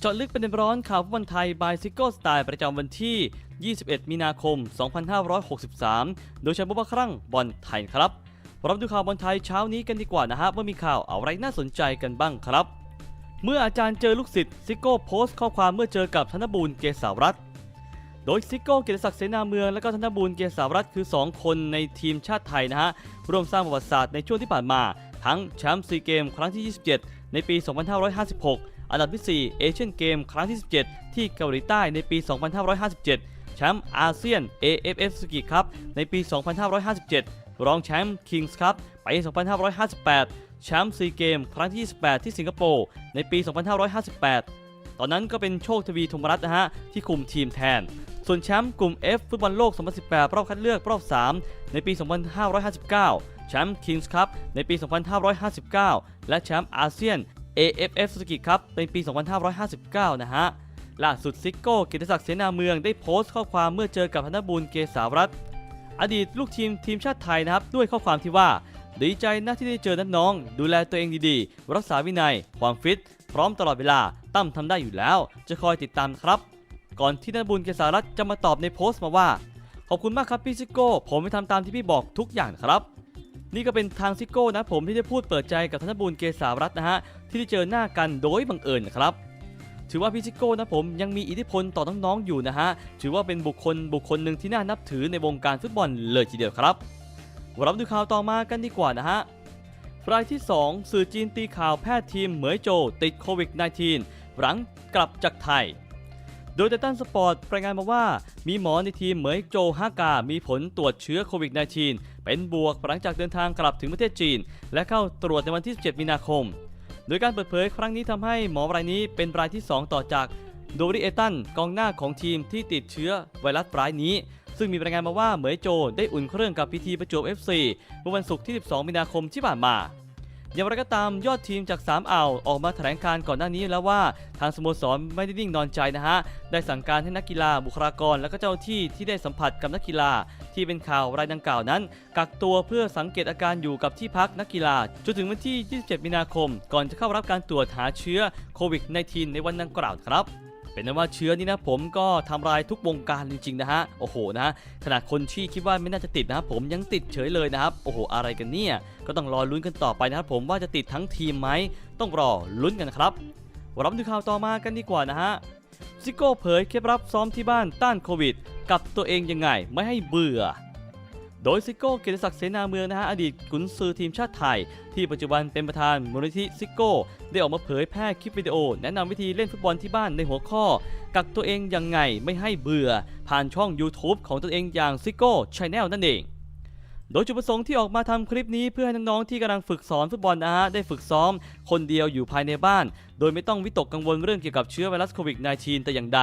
เจาะลึกประเด็นร้อนข่าวฟุตบอลไทยบายซิโก้สไตล์ประจำวันที่ 21 มีนาคม 2563 โดยใช้บุบครั่งบอลไทยครับรามาดูข่าวบอลไทยเช้านี้กันดีกว่านะฮะว่ามีข่าวอะไรน่าสนใจกันบ้างครับ เมื่ออาจารย์เจอลูกศิษย์ซิโก้โพสต์ข้อความเมื่อเจอกับธนบูลเกษารัตน์โดยซิโก้เกียรติศักดิ์เสนาเมืองและก็ธนบูลเกษารัตน์คือ 2 คนในทีมชาติไทยนะฮะร่วมสร้างประวัติศาสตร์ในช่วงที่ผ่านมา ทั้งแชมป์ซีเกม ครั้งที่ 27 ในปี 2556 อันดับที่ 4 เอเชียนเกมครั้งที่ 17 ที่เกาหลีใต้ในปี 2557 แชมป์อาเซียน AFF สกิครับในปี 2557 รองแชมป์คิงส์ครับปี2558 แชมป์ซีเกมครั้งที่ 28 ที่สิงคโปร์ในปี 2558 ตอนนั้นก็เป็นโชคทวีธมรัตน์นะฮะที่คุมทีมแทน ส่วนแชมป์กลุ่ม F ฟุตบอลโลก 2018 รอบคัดเลือกรอบ 3 ในปี 2559 แชมป์คิงส์ครับในปี 2559 และแชมป์อาเซียน AFF สุกิครับในปี 2559 นะฮะ ล่าสุดซิโก้กิติศักดิ์เสนาเมืองได้โพสต์ข้อความเมื่อเจอกับธนบูลเกษารัตน์อดีตลูกทีมทีมชาติไทยนะครับ ด้วยข้อความที่ว่า ดีใจนะที่ได้เจอน้องๆดูแลตัวเองดีๆ รักษาวินัย ความฟิต พร้อมตลอดเวลาตั้มทำได้อยู่แล้ว จะคอยติดตามครับ ก่อนที่ธนบูลเกษารัตน์จะมาตอบในโพสต์มาว่า ขอบคุณมากครับพี่ซิโก้ ผมไปทำตามที่พี่บอกทุกอย่างครับ นี่ก็เป็นทางซิโก้นะผมที่ได้พูดเปิดใจกับธนบูลเกษารัตน์นะฮะที่ได้เจอหน้ากันโดยบังเอิญนะครับถือว่าพี่ซิโก้นะผมยังมีอิทธิพลต่อน้องๆอยู่นะฮะถือว่าเป็นบุคคลบุคคลหนึ่งที่น่านับถือในวงการฟุตบอลเลยทีเดียวครับเรามาดูข่าวต่อมากันดีกว่านะฮะรายที่ 2 สื่อจีนตีข่าวแพทย์ทีมเหมยโจติดโควิด -19 หลังกลับจากไทย โดยไททันสปอร์ตรายงานมาว่า มีหมอในทีมเหมยโจฮากา มีผลตรวจเชื้อโควิด -19 เป็นบวกหลังจากเดินทางกลับถึงประเทศจีน และเข้าตรวจในวันที่ 17 มีนาคม โดยการเปิดเผยครั้งนี้ทำให้หมอรายนี้เป็นรายที่ 2 ต่อจากโดริเอตันกองหน้าของทีมที่ติดเชื้อไวรัสรายนี้ ซึ่งมีรายงานมาว่าเหมยโจได้อุ่นเครื่องกับพีทีประจวบ FC เมื่อวันศุกร์ที่ 12 มีนาคมที่ผ่านมา อย่างไรก็ตามยอดทีมจาก 3 อ่าวออกมาแถลงการก่อนหน้านี้แล้วว่าทางสโมสรไม่ได้นิ่งนอนใจนะฮะ ได้สั่งการให้นักกีฬาบุคลากร และก็เจ้าหน้าที่ที่ได้สัมผัสกับนักกีฬา ที่เป็นข่าวรายดังกล่าวนั้น กักตัวเพื่อสังเกตอาการอยู่กับที่พักนักกีฬาจนถึงวันที่ 27 มีนาคม ก่อนจะเข้ารับการตรวจหาเชื้อโควิด -19 ในวันดังกล่าวครับ เป็นนั้นว่าเชื้อนี้นะผมก็ทำลายทุกวงการจริงๆนะฮะโอ้โหนะขนาดคนที่คิดว่าไม่น่าจะติดนะครับผมยังติดเฉยเลยนะครับโอ้โหอะไรกันเนี่ยก็ต้องรอลุ้นกันต่อไปนะครับผมว่าจะติดทั้งทีมไหมต้องรอลุ้นกันนะครับรับดูข่าวต่อมากันดีกว่านะฮะซิโก้เผยเคล็ดลับซ้อมที่บ้านต้านโควิด กับตัวเองยังไงไม่ให้เบื่อ โดยซิโก้เกียรติศักดิ์เสนาเมืองนะฮะอดีตกุนซือทีมชาติไทย ที่ปัจจุบันเป็นประธานมูลนิธิซิโก้ได้ออกมาเผยแพร่คลิปวิดีโอ แนะนำวิธีเล่นฟุตบอลที่บ้านในหัวข้อ กักตัวเองยังไงไม่ให้เบื่อ ผ่านช่อง YouTube ของตนเองอย่างซิโก้ชาแนลนั่นเองโดยจุดประสงค์ที่ออกมาทำคลิปนี้เพื่อให้น้องๆที่กำลังฝึกสอนฟุตบอลนะฮะได้ฝึกซ้อม คนเดียวอยู่ภายในบ้าน โดยไม่ต้องวิตกกังวลเรื่องเกี่ยวกับเชื้อไวรัสโควิด -19 แต่อย่างใด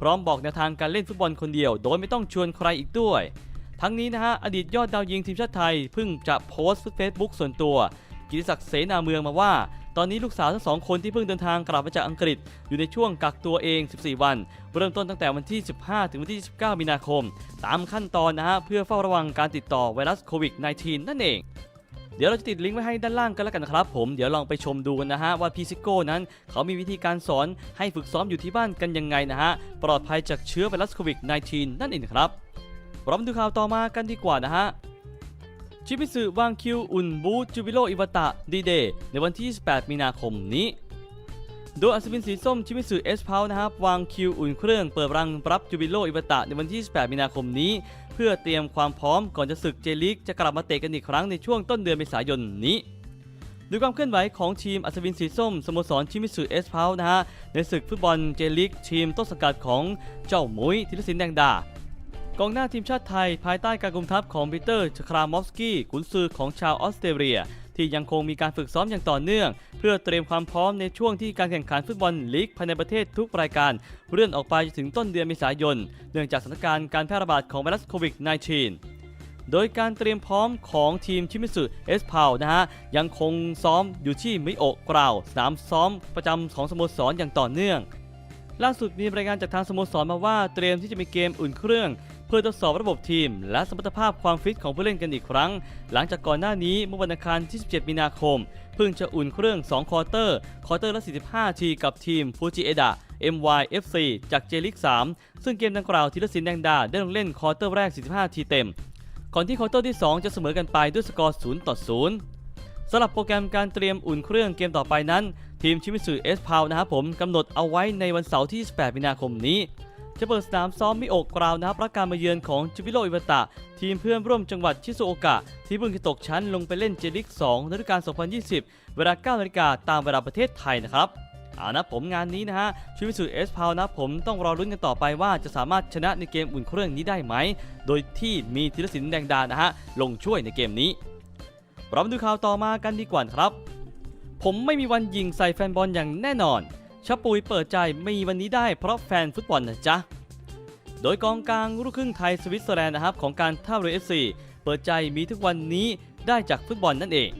พร้อมบอกแนวทางการเล่นฟุตบอลคนเดียว โดยไม่ต้องชวนใครอีกด้วย ทั้งนี้นะฮะอดีตยอดดาวยิงทีมชาติไทยเพิ่งจะโพสต์เฟซบุ๊กส่วนตัว กิติศักดิ์เสนาเมืองมาว่า ตอนนี้ลูกสาวทั้งสองคนที่เพิ่งเดินทางกลับมาจากอังกฤษ อยู่ในช่วงกักตัวเอง 14 วัน เริ่มต้นตั้งแต่วันที่ 15 ถึงวันที่19มีนาคม ตามขั้นตอนนะฮะเพื่อเฝ้าระวังการติดต่อไวรัสโควิด -19 นั่นเองเดี๋ยวเราจะติดลิงก์ไว้ให้ด้านล่างกันแล้วกันนะครับผม เดี๋ยวลองไปชมดูกันนะฮะ ว่าพีซิโก้นั้น เขามีวิธีการสอนให้ฝึกซ้อมอยู่ที่บ้านกันยังไงนะฮะ ปลอดภัยจากเชื้อไวรัสโควิด -19 นั่นเองครับ เรามาดูข่าวต่อมากันดีกว่านะฮะชิมิสึวางคิวอุ่นบูจูบิโรอิวตะดีเดย์ในวันที่ 28 มีนาคมนี้ โดยอัศวินสีส้มชิมิสึเอสพาวนะครับวางคิวอุ่นเครื่องเปิดรังรับจูบิโรอิวตะในวันที่ 28 มีนาคมนี้ เพื่อเตรียมความพร้อมก่อนจะศึกเจลิกจะกลับมาเตะกันอีกครั้งในช่วงต้นเดือนเมษายนนี้ดูความเคลื่อนไหวของทีมอัศวินสีส้มสโมสรชิมิสึเอสพาวนะฮะในศึกฟุตบอลเจลิกทีมต้นสังกัดของเจ้ามุ้ยธีรศิลป์แดงดา กองหน้าทีมชาติไทย ภายใต้การกุมทัพของปีเตอร์ชครามอฟสกี้กุนซือของชาวออสเตรเลีย ที่ยังคงมีการฝึกซ้อมอย่างต่อเนื่อง เพื่อเตรียมความพร้อมในช่วงที่การแข่งขันฟุตบอลลีกภายในประเทศทุกรายการ เลื่อนออกไปจนถึงต้นเดือนเมษายน เนื่องจากสถานการณ์การแพร่ระบาดของไวรัสโควิด -19 โดยการเตรียมพร้อมของทีมชิมิสึเอสพาวนะฮะ ยังคงซ้อมอยู่ที่มิโอกราวสนามซ้อมประจำของสโมสรอย่างต่อเนื่อง ล่าสุดมีรายงานจากทางสโมสรมาว่าเตรียมที่จะมีเกมอุ่นเครื่อง พื่อทดสอบระบบทีม และสมรรถภาพความฟิตของผู้เล่นกันอีกครั้ง หลังจากก่อนหน้านี้เมื่อวันอังคารที่ 17 มีนาคม เพิ่งจะอุ่นเครื่อง 2ควอเตอร์ควอเตอร์ละ 45 ทีกับทีมฟูจิเอดะ MYFC จากเจลิก 3 ซึ่งเกมดังกล่าวธีรศิลป์แดงดาได้ลงเล่นควอเตอร์แรก 45 ทีเต็ม ก่อนที่ควอเตอร์ที่ 2 จะเสมอกันไปด้วยสกอร์0ต่อ0สำหรับโปรแกรมการเตรียมอุ่นเครื่องเกมต่อไปนั้น ทีมชิมิสึเอสพาวนะครับผมกำหนดเอาไว้ในวันเสาร์ที่28มีนาคมนี้ จะเปิดสนามซ้อมมิโอกกราวนะครับรับการมาเยือนของจิบิโรอิวตะ ทีมเพื่อนร่วมจังหวัดชิซุโอกะ ที่เพิ่งตกชั้นลงไปเล่นเจลิก2ฤดูกาล 2020 เวลา9นาฬิกาตามเวลาประเทศไทยนะครับเอานะผมงานนี้นะฮะชิมิสึเอสพาวนะผมต้องรอรุ้นกันต่อไปว่าจะสามารถชนะในเกมอุ่นเครื่องนี้ได้ไหม โดยที่มีธีรศิลป์แดงดานะฮะลงช่วยในเกมนี้เรามาดูข่าวต่อมากันดีกว่าครับ ผมไม่มีวันยิงใส่แฟนบอลอย่างแน่นอน ชะปุยเปิดใจมีวันนี้ได้เพราะแฟนฟุตบอลนะจ๊ะ โดยกองกลางลูกครึ่งไทยสวิตเซอร์แลนด์นะครับของการท่าเรือเอฟซีเปิดใจมีทุกวันนี้ได้จากฟุตบอลนั่นเอง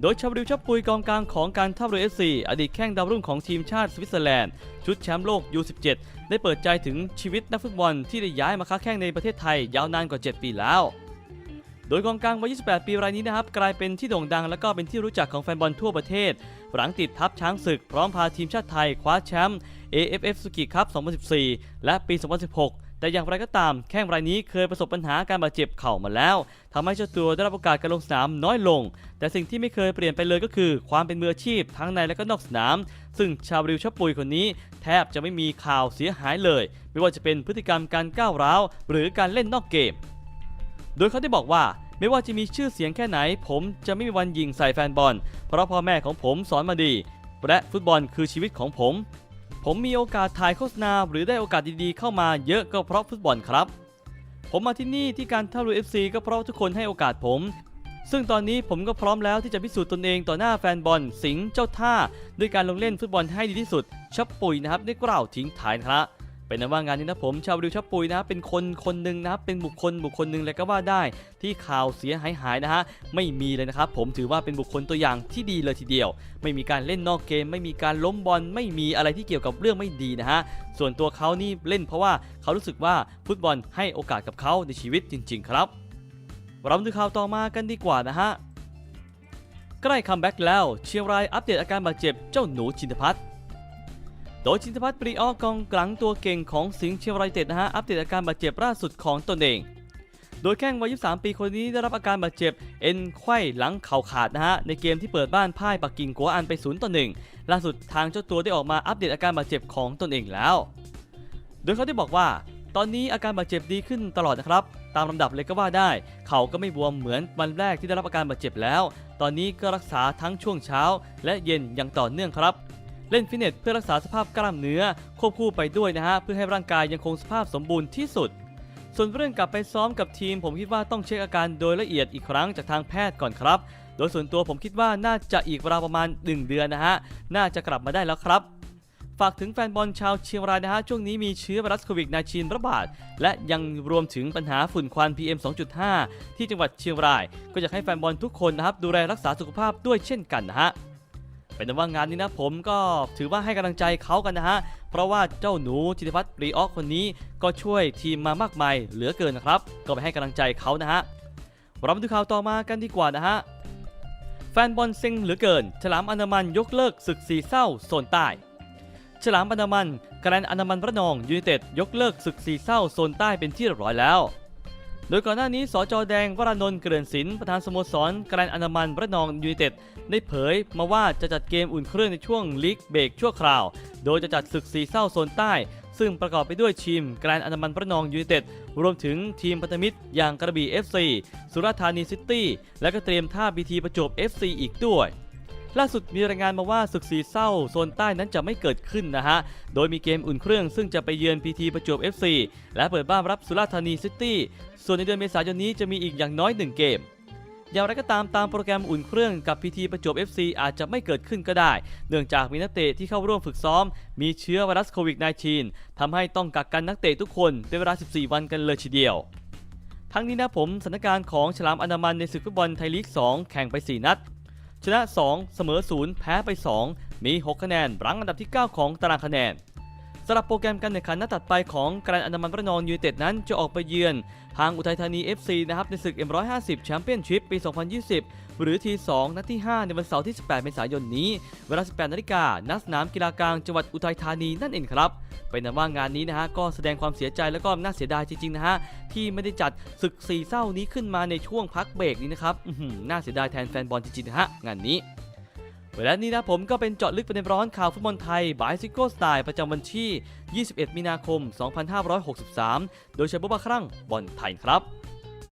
โดยชาบริวชับปุยกองกลางของการท่าเรือเอฟซีอดีตแข้งดาวรุ่งของทีมชาติสวิตเซอร์แลนด์ ชุดแชมป์โลก U17 ได้เปิดใจถึงชีวิตนักฟุตบอลที่ได้ย้ายมาค้าแข้งในประเทศไทยยาวนานกว่า 7 ปีแล้ว โดยกองกลางวัย 28 ปีรายนี้นะครับกลายเป็นที่โด่งดังและก็เป็นที่รู้จักของแฟนบอลทั่วประเทศ หลังติดทัพช้างศึกพร้อมพาทีมชาติไทยคว้าแชมป์ AFF Suzuki Cup 2014 และปี 2016 แต่อย่างไรก็ตาม แข้งรายนี้เคยประสบปัญหาการบาดเจ็บเข่ามาแล้วทำให้เจ้าตัวได้รับโอกาสการลงสนามน้อยลง แต่สิ่งที่ไม่เคยเปลี่ยนไปเลยก็คือ ความเป็นมืออาชีพทั้งในและก็นอกสนาม ซึ่งชาวริวชปุยคนนี้ แทบจะไม่มีข่าวเสียหายเลย ไม่ว่าจะเป็นพฤติกรรมการก้าวร้าวหรือการเล่นนอกเกม โดยเขาได้บอกว่าไม่ว่าจะมีชื่อเสียงแค่ไหน ผมจะไม่มีวันยิงใส่แฟนบอล เพราะพ่อแม่ของผมสอนมาดี และฟุตบอลคือชีวิตของผม ผมมีโอกาสถ่ายโฆษณาหรือได้โอกาสดีๆเข้ามาเยอะก็เพราะฟุตบอลครับ ผมมาที่นี่ที่การท่าเรือ FC ก็เพราะทุกคนให้โอกาสผม ซึ่งตอนนี้ผมก็พร้อมแล้วที่จะพิสูจน์ตนเองต่อหน้าแฟนบอล สิงห์เจ้าท่า ด้วยการลงเล่นฟุตบอลให้ดีที่สุดชับปุยนะครับได้กล่าวทิ้งท้ายนะครับ เป็นนั้นว่างานนี้นะผมชาวดิวชับปุยนะเป็นคนคนหนึ่งนะเป็นบุคคลบุคคลหนึ่งเลยก็ว่าได้ ที่ข่าวเสียหายหายๆนะฮะไม่มีเลยนะครับผมถือว่าเป็นบุคคลตัวอย่างที่ดีเลยทีเดียว ไม่มีการเล่นนอกเกม ไม่มีการล้มบอลไม่มีอะไรที่เกี่ยวกับเรื่องไม่ดีนะฮะส่วนตัวเขานี่เล่นเพราะว่าเขารู้สึกว่าฟุตบอลให้โอกาสกับเขาในชีวิตจริง ๆ ครับเราดูข่าวต่อมากันดีกว่านะฮะใกล้คัมแบ็กแล้ว เชียงรายอัปเดตอาการบาดเจ็บเจ้าหนูชินทพัฒน์ โดยชินทพัฒน์ปรีออกองกลางตัวเก่งของสิงห์เชียงรายเต็ดนะฮะอัปเดตอาการบาดเจ็บล่าสุดของตนเอง โดยแข้งวัย 23 ปีคนนี้ได้รับอาการบาดเจ็บ เอ็นไขว้หลังเข่าขาดนะฮะในเกมที่เปิดบ้านพ่ายปักกิ่งกัวอันไป0ต่อ1ล่าสุดทางเจ้าตัวได้ออกมาอัปเดตอาการบาดเจ็บของตนเองแล้ว โดยเขาได้บอกว่า ตอนนี้อาการบาดเจ็บดีขึ้นตลอดนะครับ ตามลำดับเลยก็ว่าได้ เขาก็ไม่บวมเหมือนวันแรกที่ได้รับอาการบาดเจ็บแล้ว ตอนนี้ก็รักษาทั้งช่วงเช้า และเย็นอย่างต่อเนื่องครับ เล่นฟิตเนสเพื่อรักษาสภาพกล้ามเนื้อ ควบคู่ไปด้วยนะฮะเพื่อให้ร่างกายยังคงสภาพสมบูรณ์ที่สุด ส่วนเรื่องกลับไปซ้อมกับทีม ผมคิดว่าต้องเช็คอาการโดยละเอียดอีกครั้งจากทางแพทย์ก่อนครับ โดยส่วนตัวผมคิดว่าน่าจะอีกราวประมาณ 1 เดือนนะฮะน่าจะกลับมาได้แล้วครับฝากถึงแฟนบอลชาวเชียงรายนะฮะ ช่วงนี้มีเชื้อไวรัสโควิด -19 ระบาด และยังรวมถึงปัญหาฝุ่นควัน PM 2.5 ที่จังหวัดเชียงราย ก็อยากให้แฟนบอลทุกคนนะครับ ดูแลรักษาสุขภาพด้วยเช่นกันนะฮะ เป็นว่างานนี้นะผมก็ถือว่าให้กำลังใจเขากันนะฮะ เพราะว่าเจ้าหนูจิตพัฒน์ปรีออกคนนี้ก็ช่วยทีมมามากมายเหลือเกินนะครับ ก็ไปให้กำลังใจเขานะฮะเรามาดูข่าวต่อมากันดีกว่านะฮะ แฟนบอลเซ็งเหลือเกิน ฉลามอันดามันยกเลิกศึกสีเศร้าโซนใต้ ฉลามอันดามันแกรนด์อันดามันระนองยูไนเต็ดยกเลิกศึกสีเศร้าโซนใต้เป็นที่เรียบร้อยแล้ว โดยก่อนหน้านี้สจแดงวรานนท์เกรินศิลป์ประธานสโมสรแกรนอนามันระนองยูไนเต็ดได้เผยมาว่าจะจัดเกมอุ่นเครื่องในช่วงลีกเบรกชั่วคราว โดยจะจัดศึกสีเศร้าโซนใต้ ซึ่งประกอบไปด้วยทีมแกรนอนามันระนองยูไนเต็ดรวมถึงทีมพันธมิตร อย่างกระบี่ FC สุราษฎร์ธานีซิตี้และก็เตรียมท่าบีทีประจวบ FC อีกด้วย ล่าสุดมีรายงานมาว่าศึกสีเศร้าโซนใต้นั้นจะไม่เกิดขึ้นนะฮะ โดยมีเกมอุ่นเครื่องซึ่งจะไปเยือนพีทีประจวบ FC และเปิดบ้านรับสุราษฎร์ธานีซิตี้ ส่วนในเดือนเมษายนนี้จะมีอีกอย่างน้อย 1 เกมอย่างไรก็ตามตามโปรแกรมอุ่นเครื่องกับพีทีประจวบ FC อาจจะไม่เกิดขึ้นก็ได้ เนื่องจากมีนักเตะที่เข้าร่วมฝึกซ้อม มีเชื้อไวรัสโควิด -19 ทำให้ต้องกักกันนักเตะทุกคนเป็นเวลา 14 วันกันเลยทีเดียว ทั้งนี้นะผมสถานการณ์ของฉลามอันดามันในศึกฟุตบอลไทยลีก 2 แข่งไป 4 นัด ชนะ 2 เสมอ 0 แพ้ไป 2 มี 6 คะแนนรั้งอันดับที่ 9 ของตารางคะแนน สำหรับโปรแกรมการแข่งขันนัดตัดไปของการอันดามันระนองยูเต็ดนั้นจะออกไปเยือน ทางอุทัยธานี FC นะครับในศึก M150 แชมเปี้ยนชิพปี 2020 หรือที 2 นัดที่ 5 ในวันเสาร์ที่ 18 เมษายนนี้ เวลา 18 นาฬิกาณสนามกีฬากลางจังหวัดอุทัยธานีนั่นเองครับเป็นนั้นว่างานนี้นะฮะก็แสดงความเสียใจแล้วก็น่าเสียดายจริงๆนะฮะที่ไม่ได้จัดศึกสี่เศร้านี้ขึ้นมาในช่วงพักเบรกนี้นะครับหือน่าเสียดายแทนแฟนบอลจริงๆนะฮะงานนี้ และนี้นะผมก็เป็นเจาะลึกประเด็นร้อนข่าวฟุตบอลไทยบายซิโก้สไตล์ประจำวันที่ 21 มีนาคม 2563 โดยเชฟบุบะครั่งบอลไทยครับ